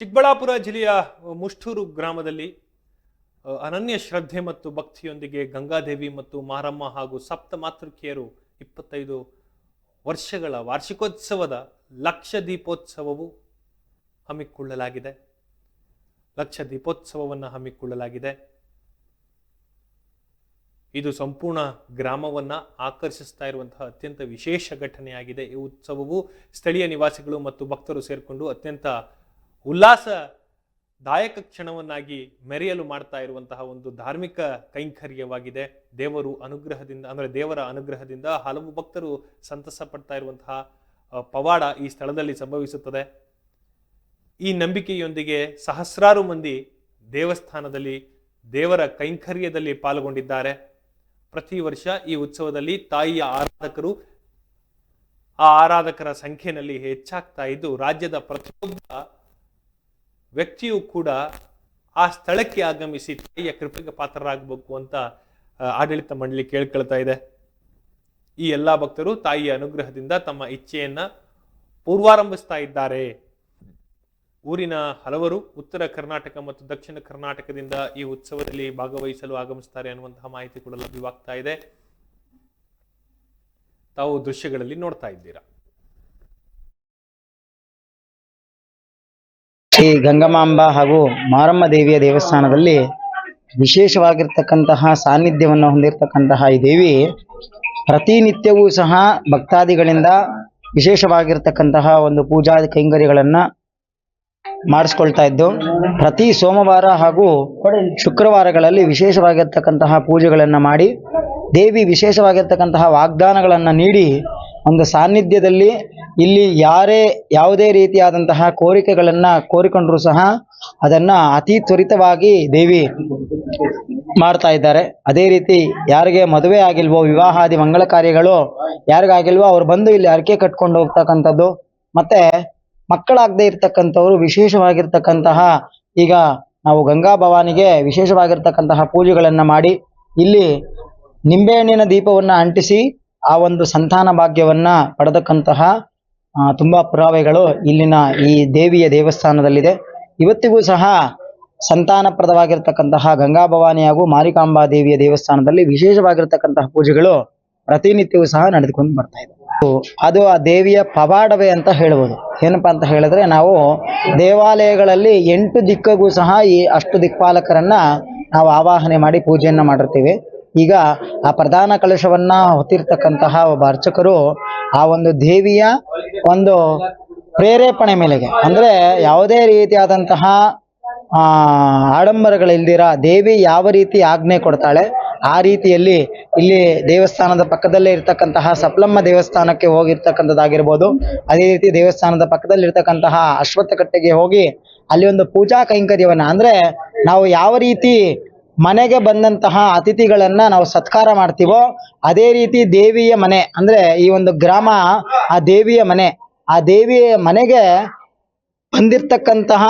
ಚಿಕ್ಕಬಳ್ಳಾಪುರ ಜಿಲ್ಲೆಯ ಮುಷ್ಟೂರು ಗ್ರಾಮದಲ್ಲಿ ಅನನ್ಯ ಶ್ರದ್ಧೆ ಮತ್ತು ಭಕ್ತಿಯೊಂದಿಗೆ ಗಂಗಾದೇವಿ ಮತ್ತು ಮಾರಮ್ಮ ಹಾಗೂ ಸಪ್ತ ಮಾತೃಕೆಯರು ಇಪ್ಪತ್ತೈದು ವರ್ಷಗಳ ವಾರ್ಷಿಕೋತ್ಸವದ ಲಕ್ಷ ದೀಪೋತ್ಸವವು ಹಮ್ಮಿಕೊಳ್ಳಲಾಗಿದೆ. ಲಕ್ಷ ದೀಪೋತ್ಸವವನ್ನು ಹಮ್ಮಿಕೊಳ್ಳಲಾಗಿದೆ. ಇದು ಸಂಪೂರ್ಣ ಗ್ರಾಮವನ್ನು ಆಕರ್ಷಿಸ್ತಾ ಇರುವಂತಹ ಅತ್ಯಂತ ವಿಶೇಷ ಘಟನೆಯಾಗಿದೆ. ಈ ಉತ್ಸವವು ಸ್ಥಳೀಯ ನಿವಾಸಿಗಳು ಮತ್ತು ಭಕ್ತರು ಸೇರಿಕೊಂಡು ಅತ್ಯಂತ ಉಲ್ಲಾಸದಾಯಕ ಕ್ಷಣವನ್ನಾಗಿ ಮೆರೆಯಲು ಮಾಡ್ತಾ ಇರುವಂತಹ ಒಂದು ಧಾರ್ಮಿಕ ಕೈಂಕರ್ಯವಾಗಿದೆ. ದೇವರು ಅನುಗ್ರಹದಿಂದ, ಅಂದರೆ ದೇವರ ಅನುಗ್ರಹದಿಂದ ಹಲವು ಭಕ್ತರು ಸಂತಸ ಪಡ್ತಾ ಇರುವಂತಹ ಪವಾಡ ಈ ಸ್ಥಳದಲ್ಲಿ ಸಂಭವಿಸುತ್ತದೆ. ಈ ನಂಬಿಕೆಯೊಂದಿಗೆ ಸಹಸ್ರಾರು ಮಂದಿ ದೇವಸ್ಥಾನದಲ್ಲಿ, ದೇವರ ಕೈಂಕರ್ಯದಲ್ಲಿ ಪಾಲ್ಗೊಂಡಿದ್ದಾರೆ. ಪ್ರತಿ ವರ್ಷ ಈ ಉತ್ಸವದಲ್ಲಿ ತಾಯಿಯ ಆರಾಧಕರು ಆ ಆರಾಧಕರ ಸಂಖ್ಯೆಯಲ್ಲಿ ಹೆಚ್ಚಾಗ್ತಾ ಇದ್ದು, ರಾಜ್ಯದ ಪ್ರತಿಯೊಬ್ಬ ವ್ಯಕ್ತಿಯೂ ಕೂಡ ಆ ಸ್ಥಳಕ್ಕೆ ಆಗಮಿಸಿ ತಾಯಿಯ ಕೃಪೆಗೆ ಪಾತ್ರರಾಗಬೇಕು ಅಂತ ಆಡಳಿತ ಮಂಡಳಿ ಕೇಳ್ಕೊಳ್ತಾ ಇದೆ. ಈ ಎಲ್ಲ ಭಕ್ತರು ತಾಯಿಯ ಅನುಗ್ರಹದಿಂದ ತಮ್ಮ ಇಚ್ಛೆಯನ್ನ ಪೂರ್ವಾರಂಭಿಸ್ತಾ ಇದ್ದಾರೆ. ಊರಿನ ಹಲವರು ಉತ್ತರ ಕರ್ನಾಟಕ ಮತ್ತು ದಕ್ಷಿಣ ಕರ್ನಾಟಕದಿಂದ ಈ ಉತ್ಸವದಲ್ಲಿ ಭಾಗವಹಿಸಲು ಆಗಮಿಸ್ತಾರೆ ಅನ್ನುವಂತಹ ಮಾಹಿತಿ ಕೂಡ ಲಭ್ಯವಾಗ್ತಾ ಇದೆ. ತಾವು ದೃಶ್ಯಗಳಲ್ಲಿ ನೋಡ್ತಾ ಇದ್ದೀರಾ? ಗಂಗಮಾಂಬ ಹಾಗೂ ಮಾರಮ್ಮ ದೇವಿಯ ದೇವಸ್ಥಾನದಲ್ಲಿ ವಿಶೇಷವಾಗಿರ್ತಕ್ಕಂತಹ ಸಾನ್ನಿಧ್ಯವನ್ನು ಹೊಂದಿರತಕ್ಕಂತಹ ಈ ದೇವಿ ಪ್ರತಿನಿತ್ಯವೂ ಸಹ ಭಕ್ತಾದಿಗಳಿಂದ ವಿಶೇಷವಾಗಿರ್ತಕ್ಕಂತಹ ಒಂದು ಪೂಜಾ ಕೈಂಕರ್ಯಗಳನ್ನ ಮಾಡಿಸ್ಕೊಳ್ತಾ ಇದ್ದು, ಪ್ರತಿ ಸೋಮವಾರ ಹಾಗೂ ಶುಕ್ರವಾರಗಳಲ್ಲಿ ವಿಶೇಷವಾಗಿರ್ತಕ್ಕಂತಹ ಪೂಜೆಗಳನ್ನು ಮಾಡಿ, ದೇವಿ ವಿಶೇಷವಾಗಿರ್ತಕ್ಕಂತಹ ವಾಗ್ದಾನಗಳನ್ನು ನೀಡಿ, ಒಂದು ಸಾನ್ನಿಧ್ಯದಲ್ಲಿ ಇಲ್ಲಿ ಯಾರೇ ಯಾವುದೇ ರೀತಿಯಾದಂತಹ ಕೋರಿಕೆಗಳನ್ನು ಕೋರಿಕೊಂಡ್ರು ಸಹ ಅದನ್ನ ಅತಿ ತ್ವರಿತವಾಗಿ ದೇವಿ ಮಾಡ್ತಾ ಇದ್ದಾರೆ. ಅದೇ ರೀತಿ ಯಾರಿಗೆ ಮದುವೆ ಆಗಿಲ್ವೋ, ವಿವಾಹಾದಿ ಮಂಗಳ ಕಾರ್ಯಗಳು, ಯಾರಿಗಾಗಿಲ್ವೋ ಅವ್ರು ಬಂದು ಇಲ್ಲಿ ಅರಕೆ ಕಟ್ಕೊಂಡು ಹೋಗ್ತಕ್ಕಂಥದ್ದು. ಮತ್ತೆ ಮಕ್ಕಳಾಗದೆ ಇರ್ತಕ್ಕಂಥವ್ರು, ವಿಶೇಷವಾಗಿರ್ತಕ್ಕಂತಹ ಈಗ ನಾವು ಗಂಗಾ ಭವಾನಿಗೆ ವಿಶೇಷವಾಗಿರ್ತಕ್ಕಂತಹ ಪೂಜೆಗಳನ್ನ ಮಾಡಿ ಇಲ್ಲಿ ನಿಂಬೆಹಣ್ಣಿನ ದೀಪವನ್ನ ಅಂಟಿಸಿ ಆ ಒಂದು ಸಂತಾನ ಭಾಗ್ಯವನ್ನ ಪಡೆದಕ್ಕಂತಹ ತುಂಬಾ ಪುರಾವೆಗಳು ಇಲ್ಲಿನ ಈ ದೇವಿಯ ದೇವಸ್ಥಾನದಲ್ಲಿದೆ. ಇವತ್ತಿಗೂ ಸಹ ಸಂತಾನಪ್ರದವಾಗಿರ್ತಕ್ಕಂತಹ ಗಂಗಾಭವಾನಿ ಹಾಗೂ ಮಾರಿಕಾಂಬಾ ದೇವಿಯ ದೇವಸ್ಥಾನದಲ್ಲಿ ವಿಶೇಷವಾಗಿರ್ತಕ್ಕಂತಹ ಪೂಜೆಗಳು ಪ್ರತಿನಿತ್ಯವೂ ಸಹ ನಡೆದುಕೊಂಡು ಬರ್ತಾ ಇದೆ. ಅದು ಆ ದೇವಿಯ ಪವಾಡವೇ ಅಂತ ಹೇಳ್ಬೋದು. ಏನಪ್ಪಾ ಅಂತ ಹೇಳಿದ್ರೆ ನಾವು ದೇವಾಲಯಗಳಲ್ಲಿ ಎಂಟು ದಿಕ್ಕಗೂ ಸಹ ಈ ಅಷ್ಟು ದಿಕ್ಪಾಲಕರನ್ನ ನಾವು ಆವಾಹನೆ ಮಾಡಿ ಪೂಜೆಯನ್ನ ಮಾಡಿರ್ತೀವಿ. ಈಗ ಆ ಪ್ರಧಾನ ಕಲಶವನ್ನ ಹೊತ್ತಿರ್ತಕ್ಕಂತಹ ಒಬ್ಬ ಅರ್ಚಕರು ಆ ಒಂದು ದೇವಿಯ ಒಂದು ಪ್ರೇರೇಪಣೆ ಮೇಲೆಗೆ. ಅಂದ್ರೆ ಯಾವುದೇ ರೀತಿಯಾದಂತಹ, ಆ, ಆಡಂಬರಗಳಿಲ್ದಿರ ದೇವಿ ಯಾವ ರೀತಿ ಆಜ್ಞೆ ಕೊಡ್ತಾಳೆ, ಆ ರೀತಿಯಲ್ಲಿ ಇಲ್ಲಿ ದೇವಸ್ಥಾನದ ಪಕ್ಕದಲ್ಲೇ ಇರ್ತಕ್ಕಂತಹ ಸಪ್ಲಮ್ಮ ದೇವಸ್ಥಾನಕ್ಕೆ ಹೋಗಿರ್ತಕ್ಕಂಥದ್ದಾಗಿರ್ಬೋದು, ಅದೇ ರೀತಿ ದೇವಸ್ಥಾನದ ಪಕ್ಕದಲ್ಲಿ ಇರ್ತಕ್ಕಂತಹ ಅಶ್ವತ್ಥಕಟ್ಟೆಗೆ ಹೋಗಿ ಅಲ್ಲಿ ಒಂದು ಪೂಜಾ ಕೈಂಕರ್ಯವನ್ನ, ಅಂದ್ರೆ ನಾವು ಯಾವ ರೀತಿ ಮನೆಗೆ ಬಂದಂತಹ ಅತಿಥಿಗಳನ್ನ ನಾವು ಸತ್ಕಾರ ಮಾಡ್ತೀವೋ, ಅದೇ ರೀತಿ ದೇವಿಯ ಮನೆ, ಅಂದ್ರೆ ಈ ಒಂದು ಗ್ರಾಮ, ಆ ದೇವಿಯ ಮನೆ, ಆ ದೇವಿಯ ಮನೆಗೆ ಬಂದಿರ್ತಕ್ಕಂತಹ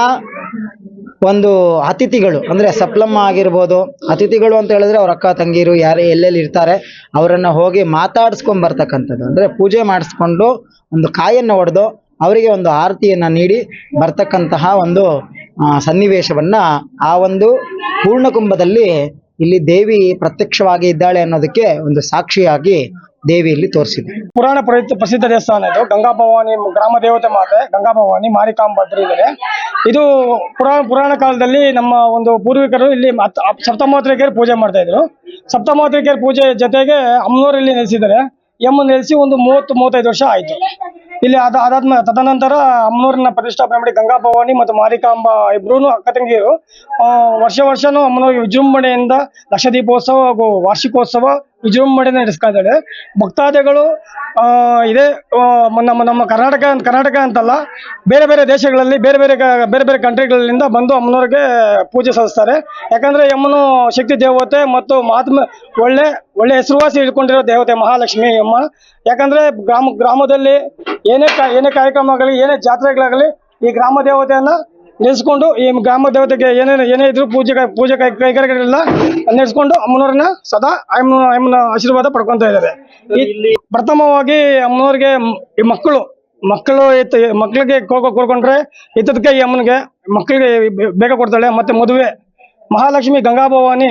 ಒಂದು ಅತಿಥಿಗಳು, ಅಂದ್ರೆ ಸಪ್ಲಮ್ಮ ಆಗಿರ್ಬೋದು, ಅತಿಥಿಗಳು ಅಂತ ಹೇಳಿದ್ರೆ ಅವ್ರ ಅಕ್ಕ, ತಂಗಿರು, ಯಾರು ಎಲ್ಲೆಲ್ಲಿ ಇರ್ತಾರೆ, ಅವರನ್ನ ಹೋಗಿ ಮಾತಾಡಿಸ್ಕೊಂಡ್ ಬರ್ತಕ್ಕಂಥದ್ದು, ಅಂದ್ರೆ ಪೂಜೆ ಮಾಡಿಸ್ಕೊಂಡು ಒಂದು ಕಾಯನ್ನು ಹೊಡೆದು ಅವರಿಗೆ ಒಂದು ಆರತಿಯನ್ನ ನೀಡಿ ಬರ್ತಕ್ಕಂತಹ ಒಂದು ಸನ್ನಿವೇಶವನ್ನ ಆ ಒಂದು ಪೂರ್ಣಕುಂಭದಲ್ಲಿ ಇಲ್ಲಿ ದೇವಿ ಪ್ರತ್ಯಕ್ಷವಾಗಿ ಇದ್ದಾಳೆ ಅನ್ನೋದಕ್ಕೆ ಒಂದು ಸಾಕ್ಷಿಯಾಗಿ ದೇವಿ ಇಲ್ಲಿ ತೋರಿಸಿದೆ. ಪುರಾಣ ಪ್ರಸಿದ್ಧ ದೇವಸ್ಥಾನ ಇದು. ಗಂಗಾ ಭವಾನಿ ಗ್ರಾಮ ದೇವತೆ ಮಾತೆ, ಗಂಗಾ ಭವಾನಿ ಮಾರಿಕಾಂಬದ್ರಿ ಇದ್ದಾರೆ ಇದು ಪುರಾಣ ಪುರಾಣ ಕಾಲದಲ್ಲಿ ನಮ್ಮ ಒಂದು ಪೂರ್ವಿಕರು ಇಲ್ಲಿ ಮತ್- ಅಪ್- ಪೂಜೆ ಮಾಡ್ತಾ ಇದ್ರು. ಸಪ್ತಮಾತೃಕೆಯರ ಪೂಜೆ ಜೊತೆಗೆ ಅಮ್ಮನವರಲ್ಲಿ ನೆಲೆಸಿದ್ದಾರೆ. ಎಮ್ಮ ನೆಲೆಸಿ ಒಂದು ಮೂವತ್ತು, ಮೂವತ್ತೈದು ವರ್ಷ ಆಯ್ತು. ಇಲ್ಲಿ ಅದ ಅದಾದ್ಮೇಲೆ ತದನಂತರ ಅಮ್ಮನವ್ರನ್ನ ಪ್ರತಿಷ್ಠಾಪನೆ ಮಾಡಿ ಗಂಗಾ ಭವಾನಿ ಮತ್ತು ಮಾರಿಕಾಂಬ ಇಬ್ರು ಅಕ್ಕ ತಂಗಿಯರು. ವರ್ಷ ವರ್ಷನೂ ಅಮ್ಮನವ್ರಿಗೆ ವಿಜೃಂಭಣೆಯಿಂದ ಲಕ್ಷ ದೀಪೋತ್ಸವ ಹಾಗೂ ವಾರ್ಷಿಕೋತ್ಸವ ವಿಜೃಂಭಣೆಯಿಂದ ನಡೆಸ್ತಾ ಭಕ್ತಾದಿಗಳು ಆ, ಇದೇ ನಮ್ಮ ನಮ್ಮ ಕರ್ನಾಟಕ ಕರ್ನಾಟಕ ಅಂತಲ್ಲ ಬೇರೆ ಬೇರೆ ದೇಶಗಳಲ್ಲಿ ಬೇರೆ ಬೇರೆ ಬೇರೆ ಬೇರೆ ಕಂಟ್ರಿಗಳಿಂದ ಬಂದು ಅಮ್ಮನವ್ರಿಗೆ ಪೂಜೆ ಸಲ್ಲಿಸ್ತಾರೆ. ಯಾಕಂದ್ರೆ ಯಮ್ಮನು ಶಕ್ತಿ ದೇವತೆ ಮತ್ತು ಮಹಾತ್ಮ ಒಳ್ಳೆ ಒಳ್ಳೆ ಹೆಸರುವಾಸಿ ಇಟ್ಕೊಂಡಿರೋ ದೇವತೆ ಮಹಾಲಕ್ಷ್ಮಿ ಅಮ್ಮ. ಯಾಕಂದ್ರೆ ಗ್ರಾಮ ಗ್ರಾಮದಲ್ಲಿ ಏನೇ ಕಾ- ಏನೇ ಕಾರ್ಯಕ್ರಮಗಳಾಗಲಿ ಏನೇ ಜಾತ್ರೆಗಳಾಗಲಿ ಈ ಗ್ರಾಮ ದೇವತೆಯನ್ನು ನೆಲೆಸ್ಕೊಂಡು ಈ ಗ್ರಾಮ ದೇವತೆಗೆ ಏನೇನು ಏನೇ ಇದ್ರು ಪೂಜೆ ಪೂಜೆ ಕೈ ಕೈಗಾರಿಕೆಗಳೆಲ್ಲ ನೆನೆಸ್ಕೊಂಡು ಅಮ್ಮನವ್ರನ್ನ ಸದಾ ಅಮ್ಮನ ಅಮ್ಮನ ಆಶೀರ್ವಾದ ಪಡ್ಕೊಂತ ಇದ್ದಾರೆ. ಪ್ರಥಮವಾಗಿ ಅಮ್ಮನವ್ರಿಗೆ ಈ ಮಕ್ಕಳು ಮಕ್ಕಳು ಮಕ್ಕಳಿಗೆ ಕೋಕೋ ಕೊಡ್ಕೊಂಡ್ರೆ ಇತ್ತದಕ್ಕೆ ಈ ಅಮ್ಮನಿಗೆ ಮಕ್ಕಳಿಗೆ ಬೇಗ ಕೊಡ್ತಾಳೆ. ಮತ್ತೆ ಮದುವೆ ಮಹಾಲಕ್ಷ್ಮಿ ಗಂಗಾ ಭವಾನಿ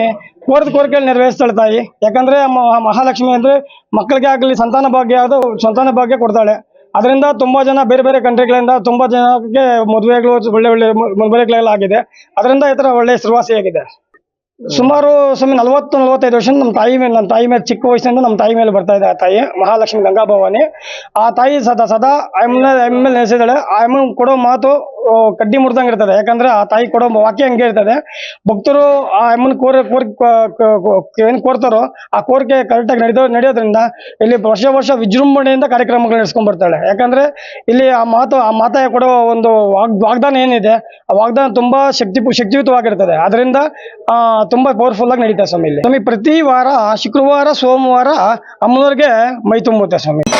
ಕೋರಿದ ಕೋರಿಕೆಗಳು ನೆರವೇರಿಸ್ತಾಳೆ ತಾಯಿ. ಯಾಕಂದ್ರೆ ಮಹಾಲಕ್ಷ್ಮಿ ಅಂದ್ರೆ ಮಕ್ಕಳಿಗೆ ಆಗಲಿ ಸಂತಾನ ಭಾಗ್ಯ ಅದು ಸಂತಾನ ಭಾಗ್ಯ ಕೊಡ್ತಾಳೆ. ಅದರಿಂದ ತುಂಬಾ ಜನ ಬೇರೆ ಬೇರೆ ಕಂಟ್ರಿಗಳಿಂದ ತುಂಬಾ ಜನಕ್ಕೆ ಮದುವೆಗಳು ಒಳ್ಳೆ ಒಳ್ಳೆ ಮದುವೆಗಳೆಲ್ಲ ಆಗಿದೆ ಅದರಿಂದ ಈ ತರ ಒಳ್ಳೆ ಹೆಸರುವಾಸಿಯಾಗಿದೆ. ಸುಮಾರು ಸ್ವಾಮಿ ನಲವತ್ತು, ನಲವತ್ತೈದು ವರ್ಷ ನಮ್ಮ ತಾಯಿ ಮೇಲೆ, ನಮ್ಮ ತಾಯಿ ಮೇಲೆ, ಚಿಕ್ಕ ವಯಸ್ಸಿನಿಂದ ನಮ್ಮ ತಾಯಿ ಮೇಲೆ ಬರ್ತಾ ಇದೆ ಆ ತಾಯಿ, ಮಹಾಲಕ್ಷ್ಮಿ ಗಂಗಾಭವಾನಿ. ಆ ತಾಯಿ ಸದಾ ಸದಾ ಆಯಮ್ಮನ ಆಯಮ್ಮ ಮೇಲೆ ನೆಲೆಸಿದಾಳೆ ಆಯಮ್ಮ ಕೊಡೋ ಮಾತು ಕಡ್ಡಿ ಮುರಿದಂಗೆ ಇರ್ತದೆ. ಯಾಕಂದ್ರೆ ಆ ತಾಯಿ ಕೊಡೋ ವಾಕ್ಯ ಹಂಗೆ ಇರ್ತದೆ. ಭಕ್ತರು ಆ ಅಮ್ಮನ ಕೋರಿ ಕೋರ್ ಏನು ಕೋರ್ತಾರೋ ಆ ಕೋರಿಕೆ ಕರೆಕ್ಟಾಗಿ ನಡೆಯೋ ನಡೆಯೋದ್ರಿಂದ ಇಲ್ಲಿ ವರ್ಷ ವರ್ಷ ವಿಜೃಂಭಣೆಯಿಂದ ಕಾರ್ಯಕ್ರಮಗಳು ನಡೆಸ್ಕೊಂಡ್ ಬರ್ತಾಳೆ. ಯಾಕಂದ್ರೆ ಇಲ್ಲಿ ಆ ಮಾತು ಆ ಮಾತಾಯ ಕೊಡೋ ಒಂದು ವಾಗ್ ವಾಗ್ದಾನ ಏನಿದೆ ಆ ವಾಗ್ದಾನ ತುಂಬಾ ಶಕ್ತಿ ಶಕ್ತಿಯುತವಾಗಿರ್ತದೆ. ಅದರಿಂದ ಆ, ತುಂಬಾ ಪವರ್ಫುಲ್ ಆಗಿ ನಡೀತಾ ಸ್ವಾಮಿ ಇಲ್ಲಿ. ಸ್ವಾಮಿ ಪ್ರತಿ ವಾರ ಶುಕ್ರವಾರ ಸೋಮವಾರ ಅಮ್ಮನವ್ರಿಗೆ ಮೈ ತುಂಬುತ್ತೆ ಸ್ವಾಮಿ.